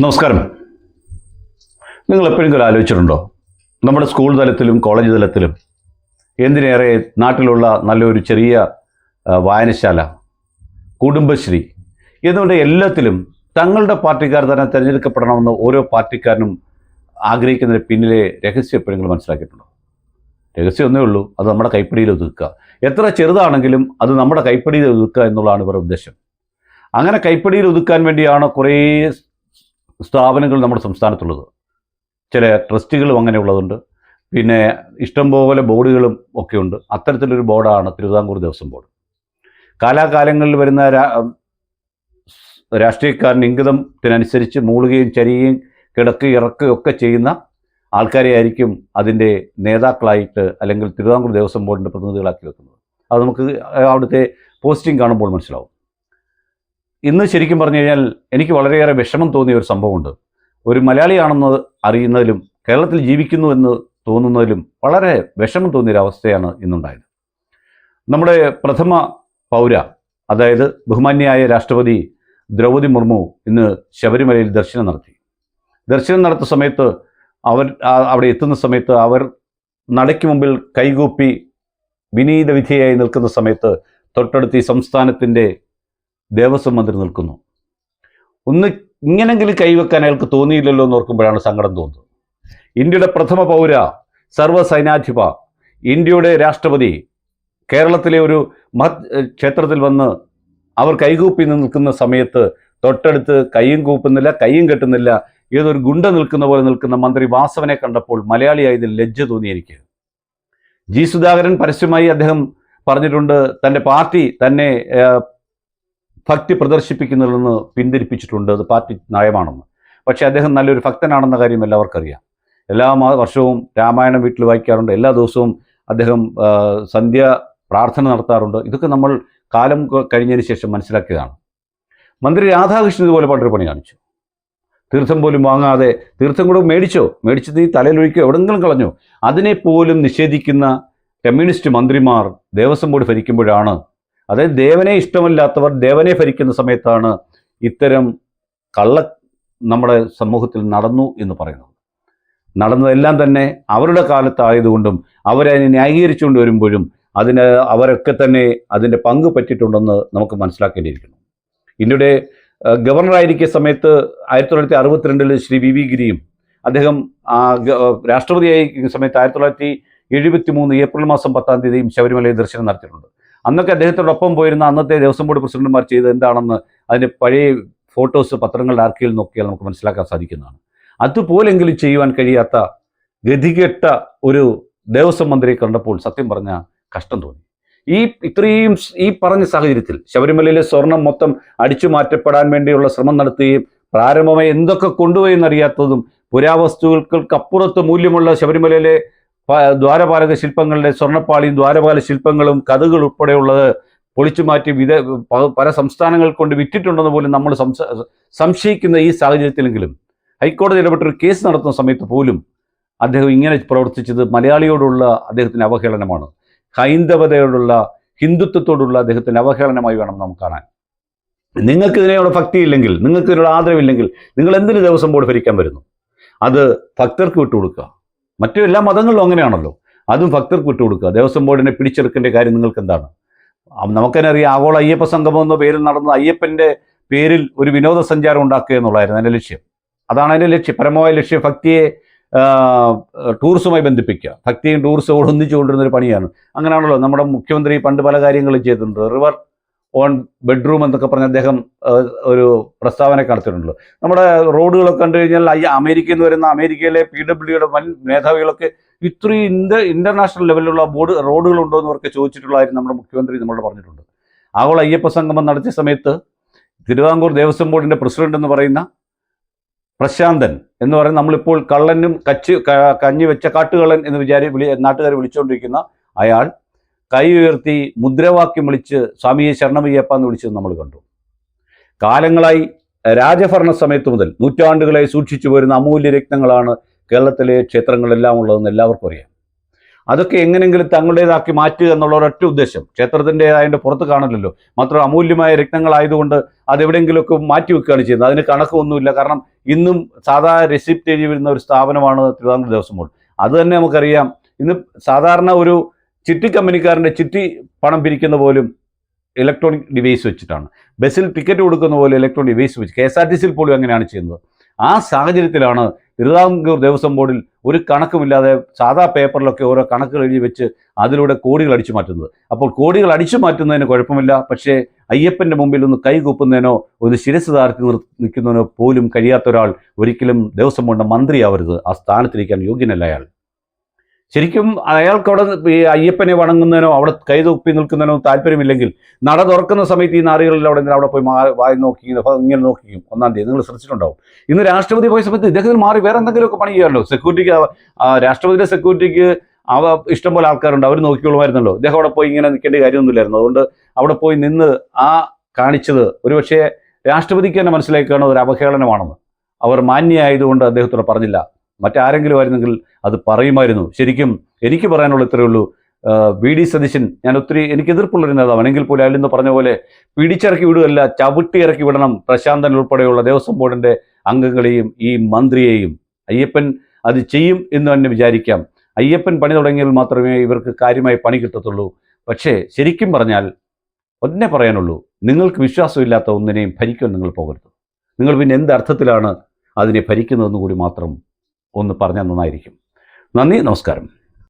നമസ്കാരം. നിങ്ങൾ എപ്പോഴെങ്കിലും ആലോചിച്ചിട്ടുണ്ടോ? നമ്മുടെ സ്കൂൾ തലത്തിലും കോളേജ് തലത്തിലും എന്തിനേറെ നാട്ടിലുള്ള നല്ലൊരു ചെറിയ വായനശാല കുടുംബശ്രീ എന്നുകൊണ്ട് എല്ലാത്തിലും തങ്ങളുടെ പാർട്ടിക്കാർ തന്നെ തിരഞ്ഞെടുക്കപ്പെടണമെന്ന് ഓരോ പാർട്ടിക്കാരനും ആഗ്രഹിക്കുന്നതിന് പിന്നിലെ രഹസ്യം എപ്പോഴെങ്കിലും മനസ്സിലാക്കിയിട്ടുണ്ടോ? രഹസ്യം ഒന്നേ ഉള്ളൂ അത് നമ്മുടെ കൈപ്പിടിയിൽ ഒതുക്കുക. എത്ര ചെറുതാണെങ്കിലും അത് നമ്മുടെ കൈപ്പിടിയിൽ ഒതുക്കുക എന്നുള്ളതാണ് ഇവരുടെ ഉദ്ദേശം. അങ്ങനെ കൈപ്പിടിയിൽ ഒതുക്കാൻ വേണ്ടിയാണ് കുറേ സ്ഥാപനങ്ങൾ നമ്മുടെ സംസ്ഥാനത്തുള്ളത്. ചില ട്രസ്റ്റുകളും അങ്ങനെ ഉള്ളതുണ്ട് പിന്നെ ഇഷ്ടംപോലെ ബോർഡുകളും ഒക്കെയുണ്ട്. അത്തരത്തിലൊരു ബോർഡാണ് തിരുവിതാംകൂർ ദേവസ്വം ബോർഡ്. കാലാകാലങ്ങളിൽ വരുന്ന രാഷ്ട്രീയക്കാരൻ ഇംഗിതത്തിനനുസരിച്ച് മൂളുകയും ചരിയുകയും കിടക്കുകയും ഇറക്കുകയും ഒക്കെ ചെയ്യുന്ന ആൾക്കാരെ ആയിരിക്കും അതിന്റെ നേതാക്കളായിട്ട് അല്ലെങ്കിൽ തിരുവിതാംകൂർ ദേവസ്വം ബോർഡിന്റെ പ്രതിനിധികളാക്കി വെക്കുന്നത്. അത് നമുക്ക് അവിടുത്തെ പോസ്റ്റിംഗ് കാണുമ്പോൾ മനസ്സിലാവും. ഇന്ന് ശരിക്കും പറഞ്ഞു കഴിഞ്ഞാൽ എനിക്ക് വളരെയേറെ വിഷമം തോന്നിയ ഒരു സംഭവമുണ്ട്. ഒരു മലയാളിയാണെന്ന് അറിയുന്നതിലും കേരളത്തിൽ ജീവിക്കുന്നു എന്ന് തോന്നുന്നതിലും വളരെ വിഷമം തോന്നിയ ഒരു അവസ്ഥയാണ് ഇന്നുണ്ടായത്. നമ്മുടെ പ്രഥമ പൗര അതായത് ബഹുമാന്യായ രാഷ്ട്രപതി ദ്രൗപദി മുർമു ഇന്ന് ശബരിമലയിൽ ദർശനം നടത്തി. ദർശനം നടത്തുന്ന സമയത്ത് അവർ അവിടെ എത്തുന്ന സമയത്ത് അവർ നടയ്ക്ക് മുമ്പിൽ കൈകൂപ്പി വിനീത വിധേയായി നിൽക്കുന്ന സമയത്ത് തൊട്ടടുത്ത് ഈ സംസ്ഥാനത്തിന്റെ ദേവസ്വം മന്ത്രി നിൽക്കുന്നു. ഒന്ന് ഇങ്ങനെങ്കിലും കൈവെക്കാൻ അയാൾക്ക് തോന്നിയില്ലല്ലോ എന്ന് ഓർക്കുമ്പോഴാണ് സങ്കടം തോന്നുന്നത്. ഇന്ത്യയുടെ പ്രഥമ പൗര സർവസൈനാധിപ ഇന്ത്യയുടെ രാഷ്ട്രപതി കേരളത്തിലെ ഒരു മഹത് ക്ഷേത്രത്തിൽ വന്ന് അവർ കൈകൂപ്പി നിൽക്കുന്ന സമയത്ത് തൊട്ടടുത്ത് കൈയും കൂപ്പുന്നില്ല കൈയും കെട്ടുന്നില്ല ഏതൊരു ഗുണ്ട നിൽക്കുന്ന പോലെ നിൽക്കുന്ന മന്ത്രി വാസവനെ കണ്ടപ്പോൾ മലയാളിയായതിൽ ലജ്ജ തോന്നി എനിക്ക് ജി സുധാകരൻ പരസ്യമായി അദ്ദേഹം പറഞ്ഞിട്ടുണ്ട് തന്റെ പാർട്ടി തന്നെ ഭക്തി പ്രദർശിപ്പിക്കുന്നതിൽ നിന്ന് പിന്തിരിപ്പിച്ചിട്ടുണ്ട്. അത് പാർട്ടി നയമാണെന്ന്. പക്ഷേ അദ്ദേഹം നല്ലൊരു ഭക്തനാണെന്ന കാര്യം എല്ലാവർക്കും അറിയാം എല്ലാ വർഷവും രാമായണം വീട്ടിൽ വായിക്കാറുണ്ട്. എല്ലാ ദിവസവും അദ്ദേഹം സന്ധ്യ പ്രാർത്ഥന നടത്താറുണ്ട്. ഇതൊക്കെ നമ്മൾ കാലം കഴിഞ്ഞതിന് ശേഷം മനസ്സിലാക്കിയതാണ്. മന്ത്രി രാധാകൃഷ്ണൻ ഇതുപോലെ പണ്ടൊരു പണി കാണിച്ചു. തീർത്ഥം പോലും വാങ്ങാതെ തീർത്ഥം കൂടെ മേടിച്ചോ? മേടിച്ചത് ഈ തലയിലൊഴിക്കോ? എവിടെങ്കിലും കളഞ്ഞോ? അതിനെപ്പോലും നിഷേധിക്കുന്ന കമ്മ്യൂണിസ്റ്റ് മന്ത്രിമാർ ദേവസ്വം ബോർഡ് ഭരിക്കുമ്പോഴാണ് അതായത് ദേവനെ ഇഷ്ടമല്ലാത്തവർ ദേവനെ ഭരിക്കുന്ന സമയത്താണ് ഇത്തരം കള്ള നമ്മുടെ സമൂഹത്തിൽ നടന്നു എന്ന് പറയുന്നത്. നടന്നതെല്ലാം തന്നെ അവരുടെ കാലത്തായതുകൊണ്ടും അവരതിനെ ന്യായീകരിച്ചുകൊണ്ട് വരുമ്പോഴും അതിന് അവരൊക്കെ തന്നെ അതിന്റെ പങ്ക് പറ്റിയിട്ടുണ്ടെന്ന് നമുക്ക് മനസ്സിലാക്കേണ്ടിയിരിക്കുന്നു. ഇന്ത്യയുടെ ഗവർണർ ഗവർണറായിരിക്കുന്ന സമയത്ത് ആയിരത്തി തൊള്ളായിരത്തി അറുപത്തിരണ്ടിൽ ശ്രീ വി വി ഗിരിയും അദ്ദേഹം രാഷ്ട്രപതിയായിരിക്കുന്ന സമയത്ത് ആയിരത്തി തൊള്ളായിരത്തി എഴുപത്തി മൂന്ന് ഏപ്രിൽ മാസം പത്താം തീയതിയും ശബരിമലയിൽ ദർശനം നടത്തിയിട്ടുണ്ട്. അന്നൊക്കെ അദ്ദേഹത്തോടൊപ്പം പോയിരുന്ന അന്നത്തെ ദേവസ്വം ബോർഡ് പ്രസിഡന്റുമാർ ചെയ്തത് എന്താണെന്ന് അതിന്റെ പഴയ ഫോട്ടോസ് പത്രങ്ങളുടെ ആർക്കിയിൽ നോക്കിയാൽ നമുക്ക് മനസ്സിലാക്കാൻ സാധിക്കുന്നതാണ്. അതുപോലെങ്കിലും ചെയ്യുവാൻ കഴിയാത്ത ഗതികെട്ട ഒരു ദേവസ്വം മന്ത്രിയെ കണ്ടപ്പോൾ സത്യം പറഞ്ഞ കഷ്ടം തോന്നി. ഈ ഇത്രയും ഈ പറഞ്ഞ സാഹചര്യത്തിൽ ശബരിമലയിലെ സ്വർണം മൊത്തം അടിച്ചു മാറ്റപ്പെടാൻ വേണ്ടിയുള്ള ശ്രമം നടത്തുകയും പ്രാരംഭമായി എന്തൊക്കെ കൊണ്ടുപോയി എന്നറിയാത്തതും പുരാവസ്തുക്കൾക്കപ്പുറത്ത് മൂല്യമുള്ള ശബരിമലയിലെ ദ്വാരപാലക ശില്പങ്ങളുടെ സ്വർണപ്പാളിയും ദ്വാരപാല ശില്പങ്ങളും കഥകൾ ഉൾപ്പെടെയുള്ളത് പൊളിച്ചു മാറ്റി വിധ പല സംസ്ഥാനങ്ങൾ കൊണ്ട് വിറ്റിട്ടുണ്ടെന്ന് പോലും നമ്മൾ സംശ- സംശയിക്കുന്ന ഈ സാഹചര്യത്തിലെങ്കിലും ഹൈക്കോടതി ഇടപെട്ടൊരു കേസ് നടത്തുന്ന സമയത്ത് പോലും അദ്ദേഹം ഇങ്ങനെ പ്രവർത്തിച്ചത് മലയാളിയോടുള്ള അദ്ദേഹത്തിന്റെ അവഹേളനമാണ്. ഹൈന്ദവതയോടുള്ള ഹിന്ദുത്വത്തോടുള്ള അദ്ദേഹത്തിന്റെ അവഹേളനമായി വേണം നമുക്ക് കാണാൻ. നിങ്ങൾക്ക് ഇതിനോട് ഭക്തിയില്ലെങ്കിൽ നിങ്ങൾക്ക് ഇതിനോട് ആദരവില്ലെങ്കിൽ നിങ്ങൾ എന്തിനു ദിവസം ബോർഡ് ഭരിക്കാൻ വരുന്നു? അത് ഭക്തർക്ക് വിട്ടുകൊടുക്കുക. മറ്റു എല്ലാ മതങ്ങളിലും അങ്ങനെയാണല്ലോ. അതും ഭക്തർക്ക് വിട്ടുകൊടുക്കുക ദേവസ്വം ബോർഡിനെ പിടിച്ചെടുക്കേണ്ട കാര്യം നിങ്ങൾക്ക് എന്താണ്? നമുക്കതിനെ നമുക്കെന്നെ അറിയാം ആഗോള അയ്യപ്പ സംഗമം എന്ന പേരിൽ നടന്ന അയ്യപ്പന്റെ പേരിൽ ഒരു വിനോദസഞ്ചാരം ഉണ്ടാക്കുക എന്നുള്ളതായിരുന്നു എന്റെ ലക്ഷ്യം. അതാണ് അതിന്റെ ലക്ഷ്യം. പരമമായ ലക്ഷ്യം ഭക്തിയെ ടൂറിസവുമായി ബന്ധിപ്പിക്കുക. ഭക്തിയും ടൂറിസവും ഒന്നിച്ചു കൊണ്ടിരുന്ന ഒരു പണിയാണ്. അങ്ങനെയാണല്ലോ നമ്മുടെ മുഖ്യമന്ത്രി പണ്ട് പല കാര്യങ്ങളും ചെയ്തിട്ടുണ്ട്. റിവർ ഓൺ ബെഡ്റൂം എന്നൊക്കെ പറഞ്ഞ് അദ്ദേഹം ഒരു പ്രസ്താവന നടത്തിയിട്ടുണ്ടല്ലോ. നമ്മുടെ റോഡുകളൊക്കെ കണ്ടു കഴിഞ്ഞാൽ അമേരിക്കയിൽ നിന്ന് വരുന്ന അമേരിക്കയിലെ പി ഡബ്ല്യുയുടെ വൻ മേധാവികളൊക്കെ ഇത്രയും ഇന്ത്യ ഇന്റർനാഷണൽ ലെവലിലുള്ള ബോർഡ് റോഡുകളുണ്ടോ എന്ന് അവർക്ക് ചോദിച്ചിട്ടുള്ളതായിരുന്നു നമ്മുടെ മുഖ്യമന്ത്രി നമ്മളോട് പറഞ്ഞിട്ടുണ്ട്. ആഗോള അയ്യപ്പ സംഗമം നടത്തിയ സമയത്ത് തിരുവിതാംകൂർ ദേവസ്വം ബോർഡിന്റെ പ്രസിഡന്റ് എന്ന് പറയുന്ന പ്രശാന്തൻ എന്ന് പറയുന്ന നമ്മളിപ്പോൾ കള്ളനും കച്ച് കഞ്ഞി വെച്ച കാട്ടുകള്ളൻ എന്ന് വിചാരി വിളി നാട്ടുകാർ വിളിച്ചുകൊണ്ടിരിക്കുന്ന അയാൾ കൈ ഉയർത്തി മുദ്രാവാക്യം വിളിച്ച് സ്വാമിയെ ശരണമയ്യപ്പ എന്ന് വിളിച്ചത് നമ്മൾ കണ്ടു. കാലങ്ങളായി രാജഭരണ സമയത്ത് മുതൽ നൂറ്റാണ്ടുകളെ സൂക്ഷിച്ചു പോരുന്ന അമൂല്യ രത്നങ്ങളാണ് കേരളത്തിലെ ക്ഷേത്രങ്ങളെല്ലാം ഉള്ളതെന്ന് എല്ലാവർക്കും അറിയാം. അതൊക്കെ എങ്ങനെങ്കിലും തങ്ങളുടേതാക്കി മാറ്റുക എന്നുള്ള ഒരൊറ്റ ഉദ്ദേശം ക്ഷേത്രത്തിന്റെതായതിന്റെ പുറത്ത് കാണില്ലല്ലോ മാത്രം അമൂല്യമായ രത്നങ്ങളായതുകൊണ്ട് അതെവിടെയെങ്കിലുമൊക്കെ മാറ്റി വെക്കുകയാണ് ചെയ്യുന്നത്. അതിന് കണക്കൊന്നുമില്ല. കാരണം ഇന്നും സാധാ റെസിപ്റ്റ് എഴുതി വരുന്ന ഒരു സ്ഥാപനമാണ് തിരുവിതാംകൂർ ദേവസ്വം ബോർഡ്. അത് തന്നെ നമുക്കറിയാം. ഇന്ന് സാധാരണ ഒരു ചിട്ടി കമ്പനിക്കാരന്റെ ചിട്ടി പണം പിരിക്കുന്ന പോലും ഇലക്ട്രോണിക് ഡിവൈസ് വെച്ചിട്ടാണ്. ബസ്സിൽ ടിക്കറ്റ് കൊടുക്കുന്ന പോലെ ഇലക്ട്രോണിക് ഡിവൈസ് വെച്ച് കെ എസ് ആർ ടി സിയിൽ പോലും അങ്ങനെയാണ് ചെയ്യുന്നത്. ആ സാഹചര്യത്തിലാണ് തിരുവിതാംകൂർ ദേവസ്വം ബോർഡിൽ ഒരു കണക്കുമില്ലാതെ സാധാ പേപ്പറിലൊക്കെ ഓരോ കണക്കുകൾ എഴുതി വെച്ച് അതിലൂടെ കോടികൾ അടിച്ചു മാറ്റുന്നത്. അപ്പോൾ കോടികൾ അടിച്ചു മാറ്റുന്നതിന് കുഴപ്പമില്ല. പക്ഷേ അയ്യപ്പന്റെ മുമ്പിൽ ഒന്ന് കൈകൂപ്പുന്നതിനോ ഒന്ന് ശിരസ് താർത്തി നിൽക്കുന്നതിനോ പോലും കഴിയാത്ത ഒരാൾ ഒരിക്കലും ദേവസ്വം ബോർഡിന്റെ മന്ത്രിയാവരുത്. ആ സ്ഥാനത്തിരിക്കാൻ യോഗ്യനല്ല അയാൾ. ശരിക്കും അയാൾക്ക് അവിടെ അയ്യപ്പനെ വണങ്ങുന്നതിനോ അവിടെ കൈതൊപ്പി നിൽക്കുന്നതിനോ താല്പര്യമില്ലെങ്കിൽ നട തുറക്കുന്ന സമയത്ത് ഈ നാറികളിൽ അവിടെ അവിടെ പോയി വായി നോക്കി ഇങ്ങനെ നോക്കിയും ഒന്നാം തീയതി നിങ്ങൾ ശ്രദ്ധിച്ചിട്ടുണ്ടാവും. ഇന്ന് രാഷ്ട്രപതി പോയ സമയത്ത് ഇദ്ദേഹത്തിന് മാറി വേറെ എന്തെങ്കിലുമൊക്കെ പണി ചെയ്യാമല്ലോ? സെക്യൂരിറ്റിക്ക് രാഷ്ട്രപതിയുടെ സെക്യൂരിറ്റിക്ക് അവ ഇഷ്ടംപോലെ ആൾക്കാരുണ്ട്. അവർ നോക്കിക്കൊള്ളുമായിരുന്നല്ലോ. ഇദ്ദേഹം അവിടെ പോയി ഇങ്ങനെ നിൽക്കേണ്ട കാര്യമൊന്നുമില്ലായിരുന്നു. അതുകൊണ്ട് അവിടെ പോയി നിന്ന് ആ കാണിച്ചത് ഒരുപക്ഷെ രാഷ്ട്രപതിക്ക് തന്നെ മനസ്സിലാക്കുകയാണ് ഒരു അവഹേളനമാണെന്ന്. അവർ മാന്യമായതുകൊണ്ട് അദ്ദേഹത്തോട് പറഞ്ഞില്ല. മറ്റാരെങ്കിലും ആയിരുന്നെങ്കിൽ അത് പറയുമായിരുന്നു. ശരിക്കും എനിക്ക് പറയാനുള്ള ഇത്രയേ ഉള്ളൂ. വി ഡി സതീശൻ ഞാൻ ഒത്തിരി എനിക്ക് എതിർപ്പുള്ളൊരു നേതാവാണ്. എങ്കിൽ പോലും അയാളിന്ന് പറഞ്ഞ പോലെ പിടിച്ചിറക്കി വിടുകയല്ല ചവിട്ടി ഇറക്കി വിടണം പ്രശാന്തൻ ഉൾപ്പെടെയുള്ള ദേവസ്വം ബോർഡിന്റെ അംഗങ്ങളെയും ഈ മന്ത്രിയെയും. അയ്യപ്പൻ അത് ചെയ്യും എന്ന് തന്നെ വിചാരിക്കാം. അയ്യപ്പൻ പണി തുടങ്ങിയാൽ മാത്രമേ ഇവർക്ക് കാര്യമായി പണി കിട്ടത്തുള്ളൂ. പക്ഷേ ശരിക്കും പറഞ്ഞാൽ ഒന്നേ പറയാനുള്ളൂ. നിങ്ങൾക്ക് വിശ്വാസമില്ലാത്ത ഒന്നിനെയും ഭരിക്കാൻ നിങ്ങൾ പോകരുത്. നിങ്ങൾ പിന്നെ എന്ത് അർത്ഥത്തിലാണ് അതിനെ ഭരിക്കുന്നതെന്ന് കൂടി മാത്രം ഒന്ന് പറഞ്ഞാൽ നന്നായിരിക്കും. നന്ദി നമസ്കാരം.